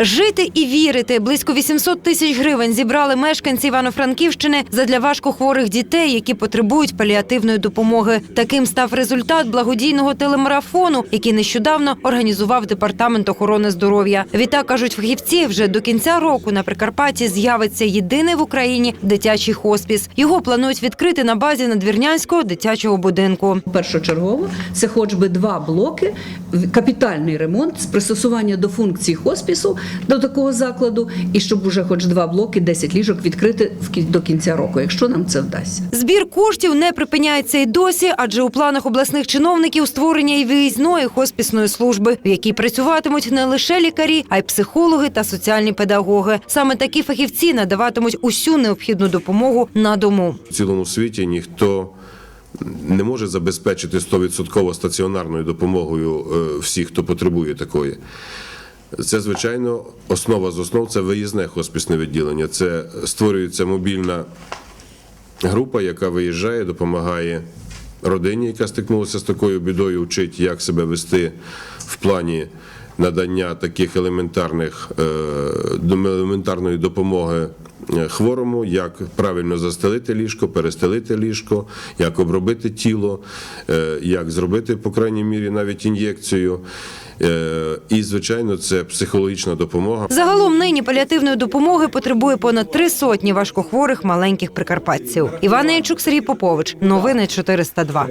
Жити і вірити близько 800 тисяч гривень зібрали мешканці Івано-Франківщини задля важкохворих дітей, які потребують паліативної допомоги. Таким став результат благодійного телемарафону, який нещодавно організував департамент охорони здоров'я. Відтак кажуть фахівці, вже до кінця року на Прикарпатті з'явиться єдиний в Україні дитячий хоспіс. Його планують відкрити на базі надвірнянського дитячого будинку. Першочергово це хоч би два блоки, капітальний ремонт з пристосування до функцій хоспісу до такого закладу, і щоб уже хоч два блоки, 10 ліжок відкрити в кі- до кінця року, якщо нам це вдасться. Збір коштів не припиняється й досі, адже у планах обласних чиновників створення і виїзної хоспісної служби, в якій працюватимуть не лише лікарі, а й психологи та соціальні педагоги. Саме такі фахівці надаватимуть усю необхідну допомогу на дому. В цілому світі ніхто не може забезпечити 100% стаціонарною допомогою е, всіх, хто потребує такої. Це, звичайно, основа з основ це виїзне хоспісне відділення. Це створюється мобільна група, яка виїжджає, допомагає родині, яка стикнулася з такою бідою, вчить, як себе вести в плані надання таких елементарних е, елементарної допомоги е, хворому, як правильно застелити ліжко, перестелити ліжко, як обробити тіло, е, як зробити, по крайній мірі, навіть ін'єкцію. Е, І, звичайно, це психологічна допомога. Загалом нині паліативної допомоги потребує понад три сотні важкохворих маленьких прикарпатців. Іван Ячук, Сергій Попович. Новини 402.